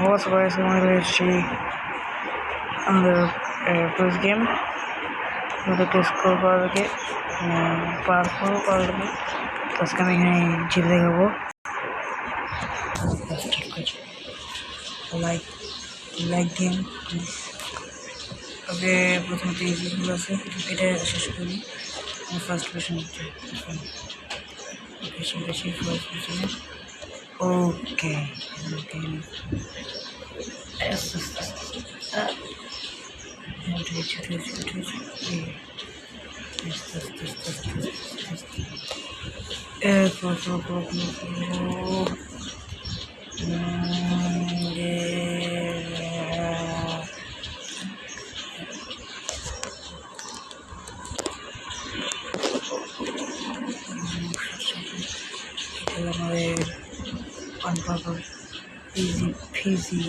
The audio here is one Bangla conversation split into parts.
was by someone literally on the uh, first game. ওদেরকে স্কোর করারকে পার করো করারকে তো আজকে আমি এখানে জিতে যাব লাইক লাইক দিন প্লিজ ওকে প্রথমে যে ইজিগুলো আছে এটা শেষ করি ফার্স্ট পেশেন্ট ওকে সেটা সেই first patient Okay. Okay. Yes, yes, yes. Yes, yes, yes, yes, yes. Yes. ফিজি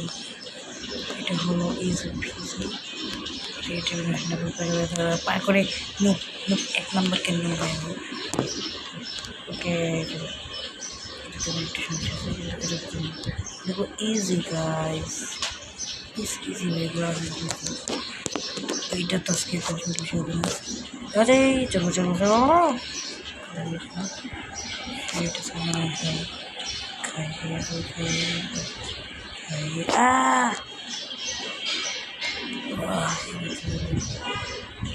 এটা হলো ইজি ফিজি এটা পার করে নুক নুক এক নম্বর কেন নেবেন ওকে দেখো ইজি গাইস ইস ইজি এগুলো এইটা তো আজকে বেশি হবে না আরে চলো চলো চলো এটা সামনে খাই খাইয়ে ah wah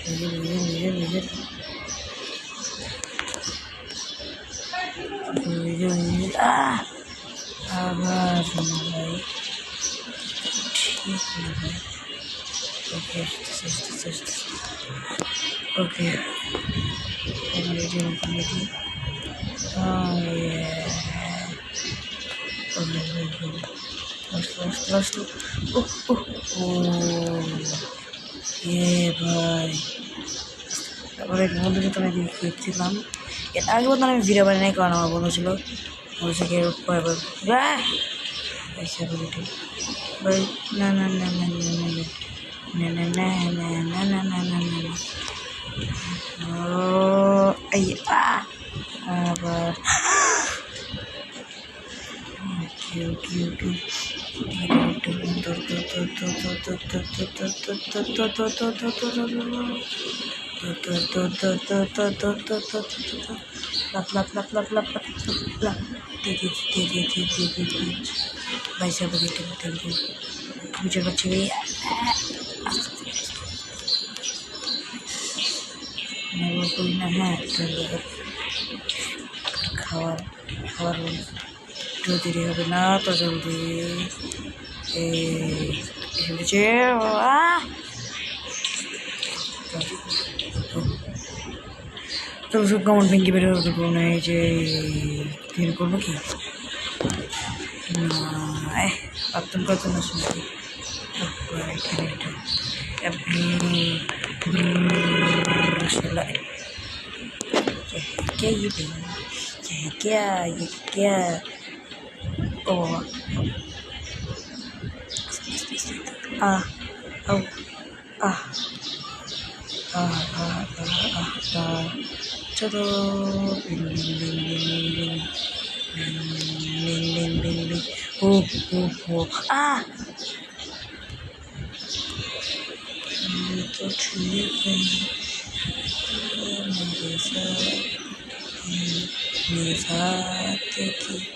ini ini ini ini ini ini ini ah sabar semua baik oke ini ini ini oh yeah oh, yeah. ভাই তারপরে বন্ধুর সাথে আমি খেয়েছিলাম এর আগে বলতে আমি ভিডিও বানিয়ে নাই কারণ আমার বন্ধু ছিল বলছে কি কয়েকবার আচ্ছা ভাই না না না না না না আবার ওকে ওকে ওকে বাইসা বলি বুঝতে পারছি করি না হ্যাঁ খাওয়ার খাওয়ার একটু দেরি হবে না তো জলদি এসেছে তো সব কেমন ভেঙ্গি বেরো দেবো না এই যে ক্লিন করবো কি না পাত্তন কত না শুনছি এখানে এটা আপনি क्या ये भी क्या क्या ये क्या 我啊，哦，啊，啊啊啊啊啊，这都零零零零零零零零零零，呼呼呼啊！多吃一份，多买点菜，米米饭，给给。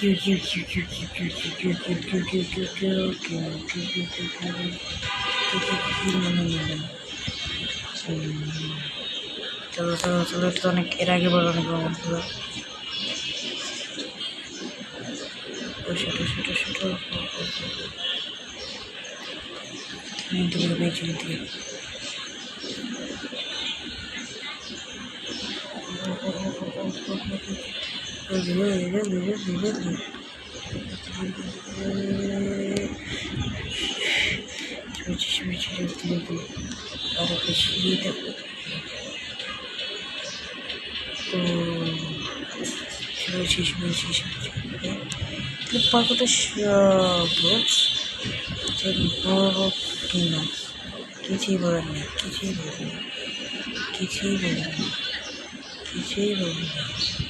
তো অনেক এর আগে বলো অনেক ভ্রমণ ছিল সেটা সেটা Давай, давай, давай, давай, давай. Чуть-чуть, чуть-чуть, чуть-чуть. А вот еще такой. Чуть-чуть, чуть-чуть, чуть-чуть. Ну, пока еще будет. Теперь кино. Кити Варни, Кити Варни, Кити Варни, Кити Варни.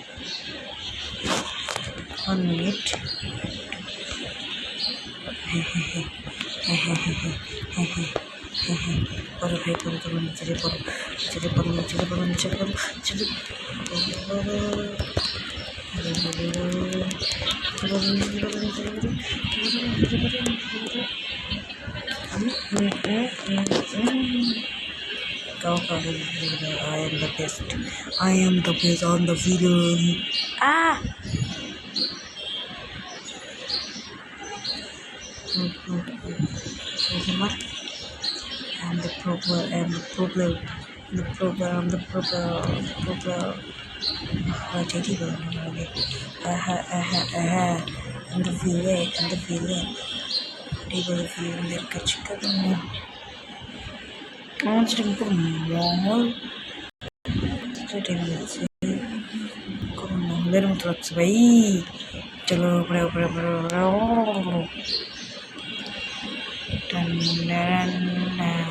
I am the best. I am the best on the villain. Ah! Mm -hmm. problem and the problem the problem the problem the problem. Oh, jadi belum oke aha aha aha and the villain and the villain. They will view mereka juga kamu kamu sering ngomong itu dengan sih. Kamu terus baik, jalur bro bro bro bro dan dan nah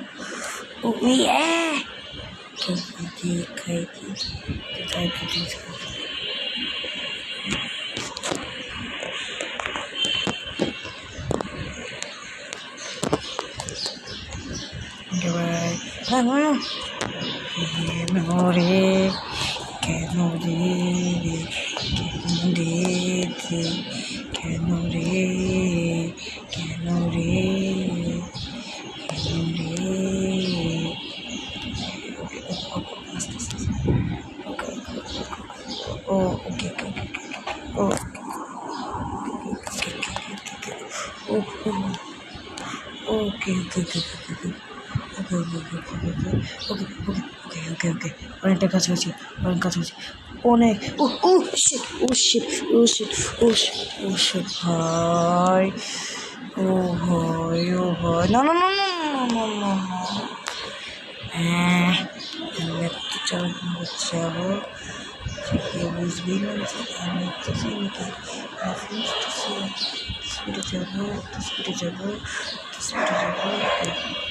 위에. 또 어디 가야지 또 다른 부분에서 사물 개놀이 개놀이 개놀이 개놀이 কাছাকাছি, অনেক কাছাকাছি। অনেক, oh oh shit oh shit oh shit oh shit oh oh, ভাই ও, ভাই। না না না হ্যাঁ চালাকি যাব। কেউ বুঝবেই না আমি তো। যাব স্পিডে যাব স্পিডে যাব।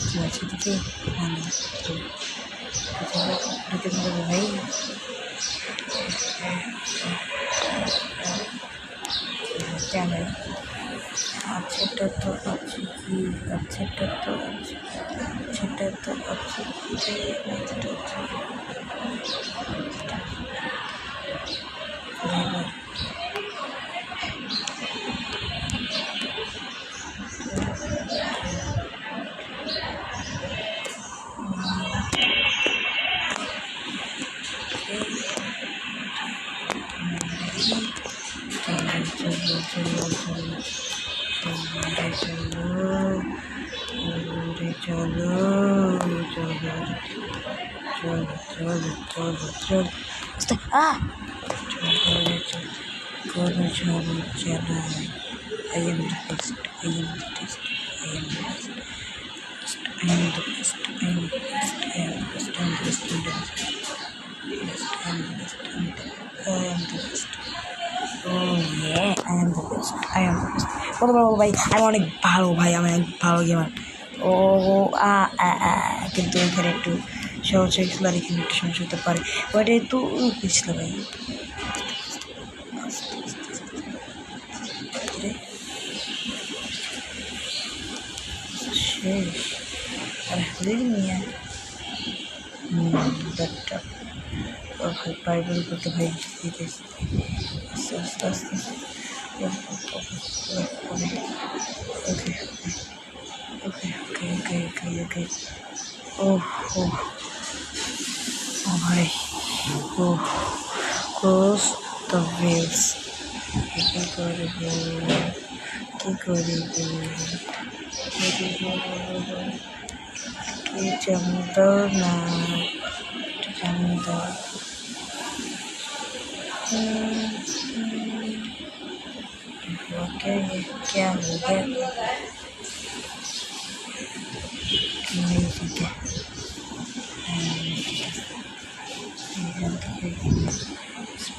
সেদিকে মানে ঢুকে পড়ে ভাই চ্যানেল আছে তো আছে কি আছে তো আছে সেটা তো আছে চলো চলো চলো চলো আস্তে, আহ চলো রে চলো চলো চলো চলো I am the best. I am the best. I am the best. I am the best. I am the best. I am the best. I am the best. I am the best. Yes, I am the best. I am the I am the best. Oh yeah, I am the best. I am the best. বলো বলো ভাই আমি অনেক ভালো ভাই আমি অনেক ভালো গেমার ও আ আ আ কিন্তু এখানে একটু সহজ হয়ে একটু সমস্যা হতে পারে ওইটা একটু পিছলে আর হলেই নিয়ে ব্যাগটা ভাই বাইবেল করতে ভাই আস্তে আস্তে আস্তে okay okay okay okay okay okay O boy who crossed the fields কি করবে কি করবে কি চমদার না চমদার Okay, क्या हो गया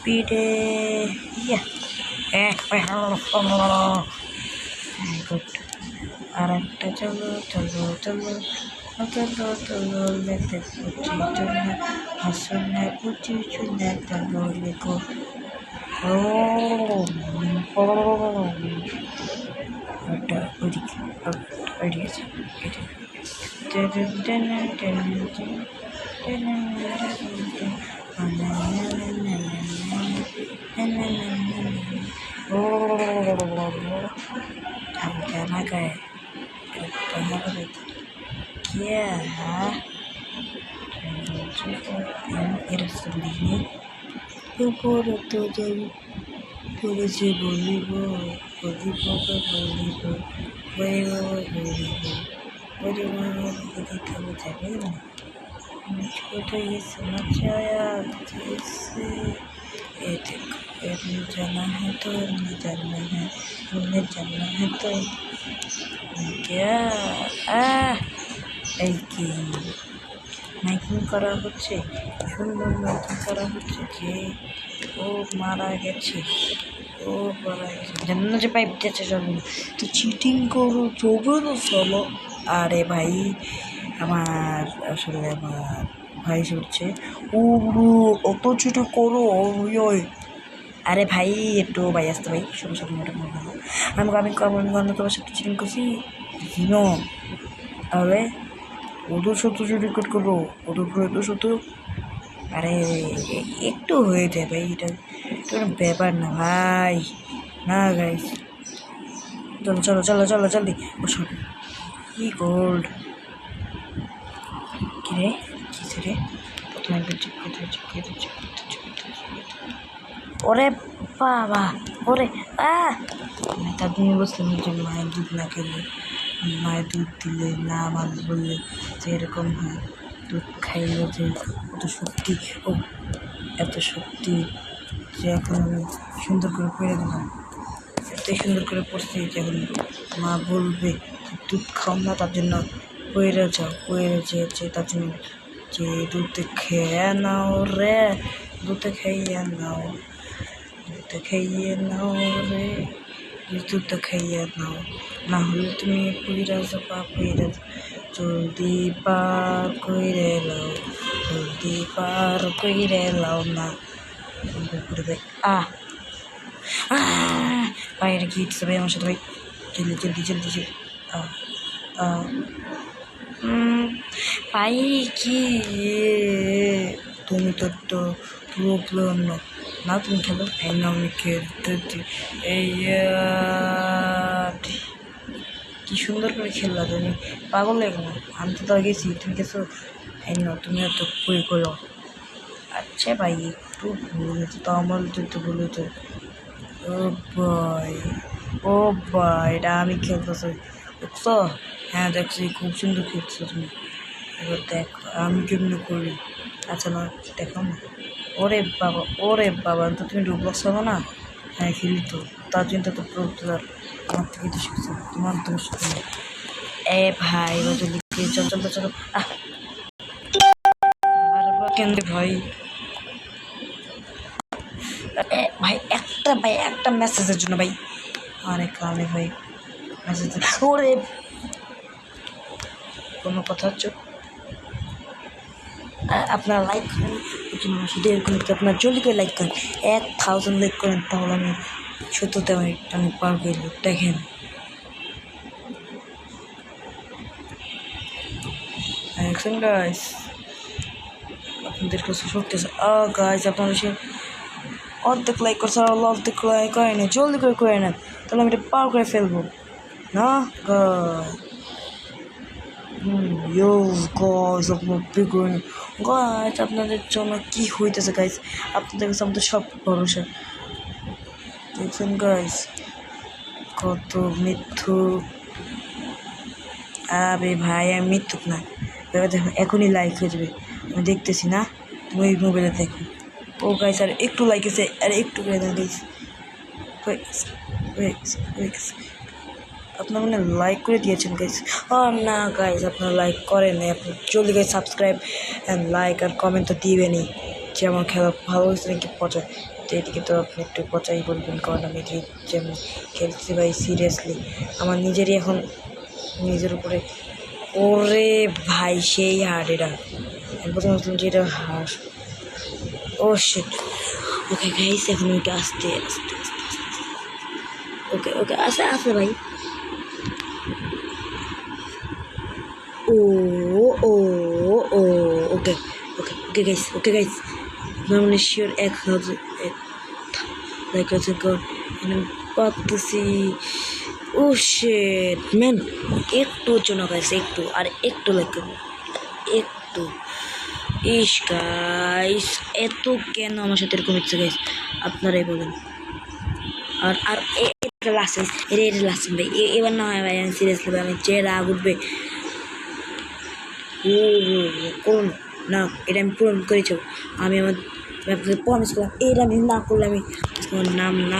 வீடு அரட்ட சொல்லு சொல்லு சொல்லு சொல்லு சொல்லு பூச்சி சொன்ன சொன்ன பூச்சி சொன்ன தந்தோலிக்கோ ஓ ஒதுக்கி அடிச்சு அடிச்சு हम कहना गए किया रसोली ने पर तो जब पूरे से बोली वो बोली वो बोली वो बोली वो बोली वो बोली वो बोली तो वो जाएगा मुझको तो ये समझ आया जैसे ये देखो ये नहीं जाना है तो नहीं जाना है उन्हें जाना है तो क्या आ এই কি মাইকিং করা হচ্ছে সুন্দর মাইকিং করা হচ্ছে যে ও মারা গেছে ও মারা গেছে জানো না যে পাইপ দিয়েছে চলবে না তো চিটিং করো চলবে না চলো আরে ভাই আমার আসলে আমার ভাই শুনছে ও অত চিটি করো, ওই আরে ভাই, একটু ভাই আসতে, ভাই। সব সব মোটা মোটা আমি আমি কমন গন্ধ তোমার সাথে চিটিং করছি? হিনো আরে, ওদের সাথে যদি রেকর্ড করো ওদের ওদের সাথে আরে, একটু হয়ে যায় ভাই, এটা কোনো ব্যাপার না ভাই। না গাইস চলো চলো চলো চলো, জলদি। বসো কি গোল্ড কি রে কিসে রে প্রথমে ওরে বাবা ওরে আমি তার জন্য বলছিলাম যে মায়ের দুধ না খেলে মায়ের দুধ দিলে না আমার বললে যে এরকম হয়। দুধ খাইলে যে এত শক্তি ও এত শক্তি যে এখন আমি সুন্দর করে পড়ে দিলাম। এতই সুন্দর করে পড়ছি যে এখন মা বলবে দুধ খাও না তার জন্য পড়ে যাও পড়ে যেয়েছে তার জন্য যে দুধ খেয়ে নাও রে, দুধ খাইয়ে নাও, দুধ খাইয়ে নাও রে, দুধ খাইয়ে নাও। না হলে তুমি পুইরা যাবা পুইরা জলদি পার কইরে লাও জলদি পার কইরে লাও না। করে দেখ আহ! আহ! বাইরে গিয়ে ভাই আমার সাথে ভাই, জলদি জলদি জলদি জলদি। আহ! আহ! ভাই কি তুমি তো তো প্রবলেম না না তুমি খেলো এই না আমি খেলতে এই কি সুন্দর করে খেললা তুমি পাগল লাগে না আমি তো তাও গেছি তুমি গেছো এই না তুমি এত বই করো আচ্ছা ভাই একটু ভুল হয়েছে, তো আমার তো ভুল হয়েছে। ও ভাই ও ভাই এটা আমি খেলতেছি। দেখছ হ্যাঁ দেখছি খুব সুন্দর খেলছো তুমি এবার দেখ, আমি কেমনি করি আচ্ছা না, দেখো না। ওরে বাবা ওরে বাবা, তো তুমি রুবলক্স হবে না? হ্যাঁ খেলি তো। তার জন্য তো প্রো প্লেয়ার আমার থেকে তো শিখছো তোমার তো শিখছো এ ভাই যদি চল চল চল কেন ভাই ভাই, একটা ভাই, একটা মেসেজের জন্য, ভাই। আরে কালে ভাই মেসেজ ওরে কোনো কথা হচ্ছে। আপনারা লাইক করেন শুধু এরকম আপনার জলদি করে লাইক করেন, এক থাউজেন্ড লাইক করেন, তাহলে আমি সত্যতে আমি আমি পার দেখেন। গাইস আপনাদের কাছে শক্তি গাইস সে অর্ধেক লাইক করছে, আর অর্ধেক লাইক করে না জলদি করে করে নেন, তাহলে আমি এটা পার করে ফেলব। না ইয়ো গাইস আপনার বিগুন। গাইস আপনাদের জন্য কি হইতেছে গাইস আপনাদের কাছে আমাদের সব ভরসা। দেখছেন গাইস কত মিথ্যু আরে ভাই আমি মিথ্যুক না। দেখুন, এখনই লাইক হয়ে যাবে। আমি দেখতেছি না, তুমি ওই মোবাইলে দেখো। ও গাইস আর একটু লাইক আছে আর একটু দেন গাইস আপনার মানে লাইক করে দিয়েছেন গাইস ও, না গাইস আপনার লাইক করেন আপনি জলদি গাইস সাবস্ক্রাইব অ্যান্ড লাইক আর কমেন্ট তো দিবেনই। যে আমার খেলা ভালো হয়েছে নাকি পচা তো এদিকে তো আপনি একটু পচাই বলবেন, কারণ আমি যে আমি খেলছি ভাই সিরিয়াসলি আমার নিজেরই এখন নিজের উপরে ওরে ভাই, সেই হার্ড এটা প্রথমে ভাবছিলাম যে এটা hard oh shit okay guys এখন আস্তে আস্তে আস্তে ওকে ওকে আস্তে আস্তে ভাই। ও ও ও okay okay okay guys okay guys মানে শিওর এক হাজার এক লাইক আছে পারতেছি ও শেট ম্যান একটু জন্য গাইস একটু আর একটু লাইক একটু ইস গাইস এত কেন আমার সাথে এরকম হচ্ছে গাইস আপনারাই বলেন। আর আর এটা লাস্ট এটা এটা লাস্ট ভাই এবার না হয়, ভাই, আমি সিরিয়াসলি ভাই, আমি যে রাগ উঠবে। ও করুন। না, এটা আমি পূরণ করেছি আমি আমার আপনাকে প্রমিস করলাম এটা আমি না করলে আমি নাম না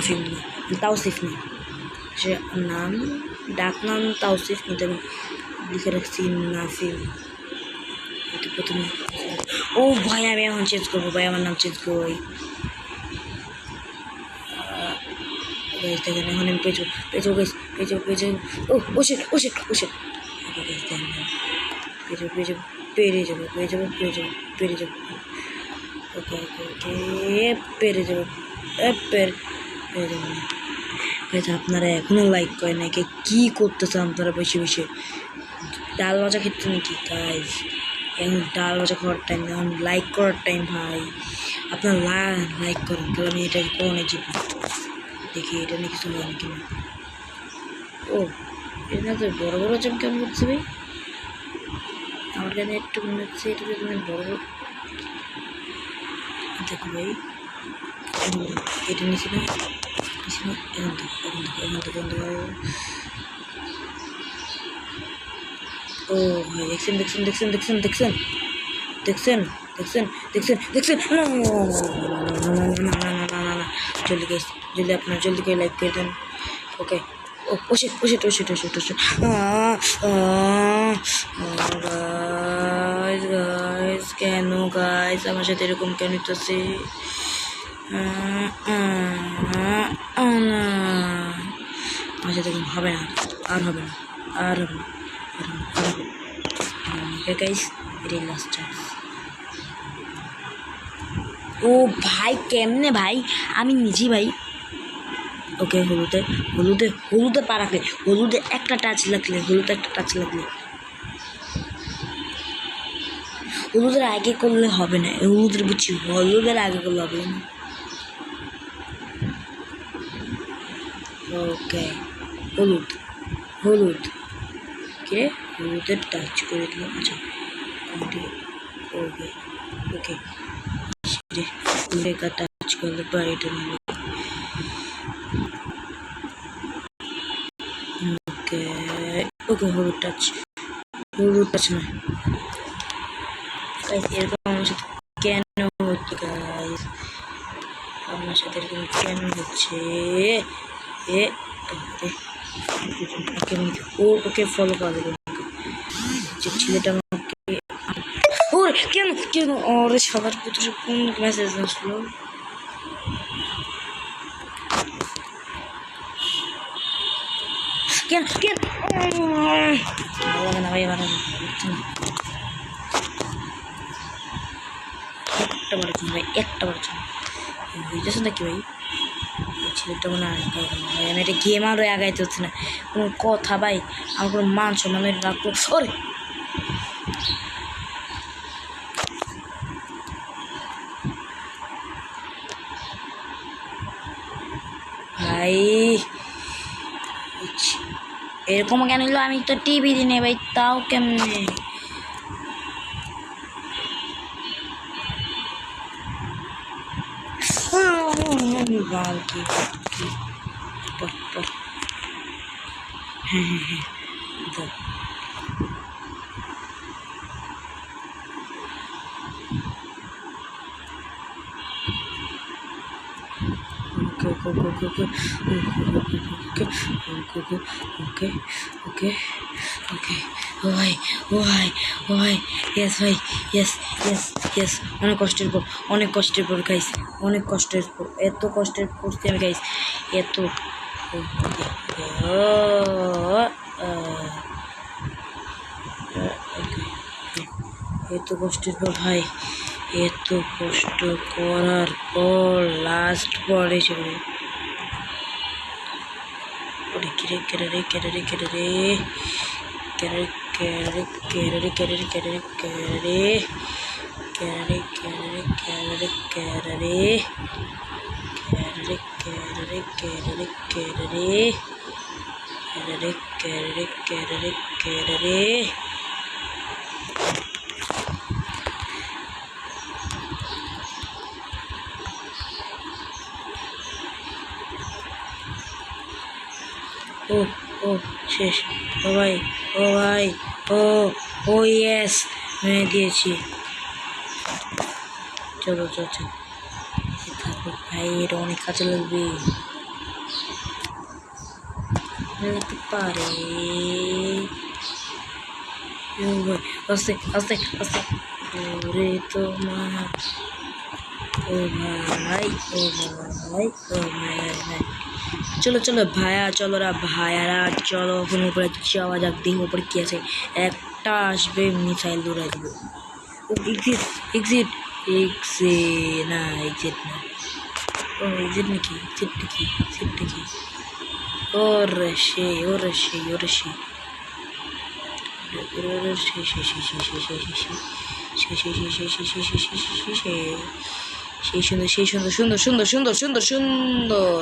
তাওসিফ না। সে নাম, ডাক নাম তাওসিফ কিন্তু আমি লিখে রাখছি নাফিম এটা প্রথমে ও ভাই, আমি এখন চেঞ্জ করব, ভাই, আমার নাম চেঞ্জ করব ভাই। গাইস দেখেন, এখন আমি পেঁচো পেঁচো গাইস পেঁচো ও ওষে ওষে ওষে গাইস দেখেন পেঁচো পেঁচো পেরে যাব পেরে যাব পেরে যাব পেরে যাব। ওকে ওকে ওকে, পেরে যাব পেরে পেরে যাব। গাইস আপনারা এখনও লাইক করেন কে কী করতেছেন আপনারা বসে বসে? ডাল ভাজা খেতে নাকি? গাইস এখন ডাল ভাজা খাওয়ার টাইম এখন লাইক করার টাইম ভাই। আপনার লাইক করেন তাহলে আমি এটাকে কোনে জিতবো দেখি এটা নিয়ে কিছু হয় নাকি না। ও, এটা তো বড় বড় জাম কেমন হচ্ছে ভাই? আমার একটু মনে হচ্ছে এটা তো মানে বড় দেখো ভাই এটা নিচে না নিচে না এখন ও ভাই দেখছেন দেখছেন দেখছেন দেখছেন দেখছেন দেখছেন দেখছেন দেখছেন দেখছেন না না না জলদি করে লাইক করে দেন ওকে ও ওষুধ ওষুধ ওষুধ ওষুধ গাইস গাইস কেন গাইস আমার সাথে এরকম কেন হইতেছে? আমার সাথে এরকম হবে না। আর হবে না। আর হবে না। আর হবে আর হবে গাইস এটাই লাস্ট ও ভাই, কেমনে ভাই? আমি নিজেই ভাই ওকে হলুদে হলুদে হলুদে পা রাখলে, হলুদে একটা টাচ লাগলে, হলুদে একটা টাচ লাগলে। হলুদের আগে করলে হবে না হলুদের বুঝছি, হলুদের আগে করলে হবে না। ওকে, হলুদ হলুদ, কে? হলুদের টাচ করে দিলাম আচ্ছা ওকে। ওকে টাচ করলে বাড়িটা নিয়ে ওকে হলুদ টাচ হলুদ টাচ না। Guys, এরকম আমার সাথে কেন হচ্ছে গাইস আমার সাথে এরকম কেন হচ্ছে? এ এ, ওকে আমি- ও ওকে ফলো করে দেবে যে ছেলেটা আমাকে ওরে কেন কেন? ওরে সবার ভিতরে কোন মেসেজ আসলো? ভাই ভালো লাগে একটা ভাই একটা ভাই ছেলেটা মনে হয় ভাই আমি এটা গেম হচ্ছে না কোনো কথা ভাই আমার কোনো মান সম্মানের রাখব ওরে ভাই এরকম কেন হলো? আমি তো টিভি দিনে ভাই তাও কেমনে? বাল কি হ্যাঁ হ্যাঁ হ্যাঁ। ওকে ওকে ওকে ওকে ওকে ও ভাই ও ভাই ও ভাই ইয়েস ভাই ইয়েস ইয়েস ইয়েস অনেক কষ্টের পর অনেক কষ্টের পর গাইস অনেক কষ্টের পর এত কষ্টের করছি আমি গাইস এত এত কষ্টের পর ভাই এত কষ্ট করার পর লাস্ট পর এসে ওরে কিরে কেরে রে কেরে রে কেরে রে কেরে কেরে কেরে কেরে কেরে কেরে কেরে কেরে কেরে কেরে কেরে কেরে কেরে কেরে কেরে কেরে কেরে কেরে ও ও শেষ। ও ভাই ও ভাই ও ও ইয়েস মেনে দিয়েছি। চলো চলো চলো। থাকো ভাই এটা অনেক কাজে লাগবে। লাগতে পারে। ও আস্তে আস্তে আস্তে ওরে তোমার। ও ভাই ও ভাই ও ভাই ভাই। চলো চলো ভায়া চলো রা ভায়ারা চলো ওখানে উপরে যাওয়া যাক দেখব উপরে কী আছে একটা আসবে মিসাইল দূরে দেবো ও এক্সিট এক্সিট এক্সে না এক্সিট না ও এক্সিট নাকি এক্সিট নাকি এক্সিট নাকি ওর সে ও রে সে ওর সে সেই সুন্দর সেই সুন্দর সুন্দর সুন্দর সুন্দর সুন্দর সুন্দর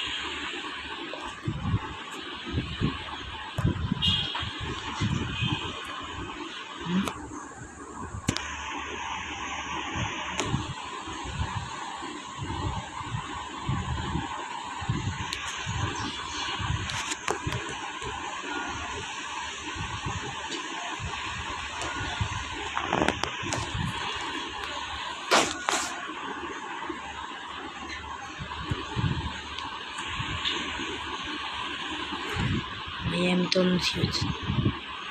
shit.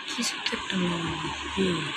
He's a captain.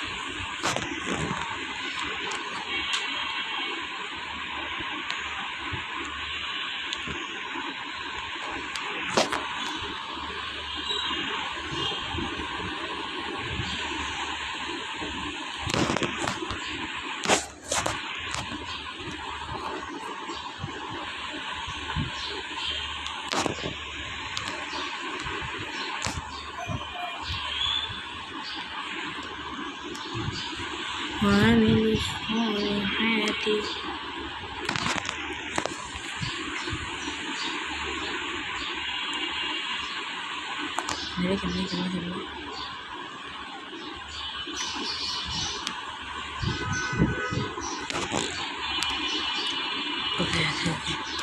我感觉。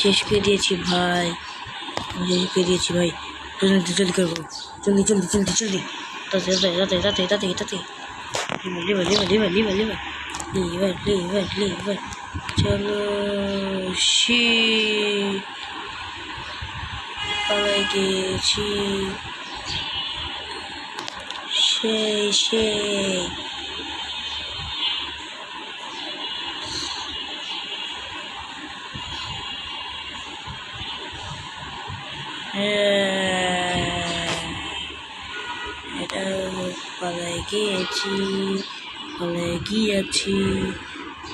শেষ করে দিয়েছি ভাই। শেষ করে দিয়েছি ভাই। জলদি জলদি করব। জলদি জলদি জলদি জলদি তাতে তাতে তাতে তাতে তাতে lever lever lever lever lever lever lever lever চলো শি পালাই গিয়েছি সেই সেই এটা পালায় গিয়েছি পালায় গিয়েছি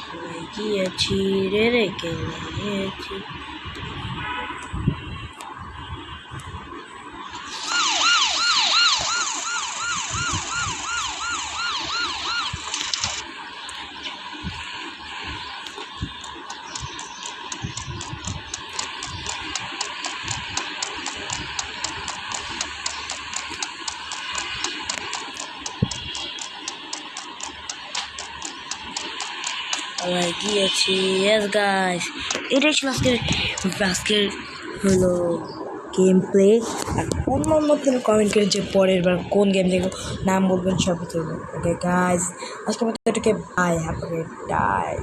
পালায় গিয়েছি রে রে কে গাইস এটাই ছিল আজকের আজকের হলো গেম প্লে আর অন্য অন্য কোনো কমেন্ট করে যে পরের বার কোন গেম দেখব, নাম বলবেন সব ওকে গাইস আজকে মতো এটাকে বাই হ্যাভ ডাই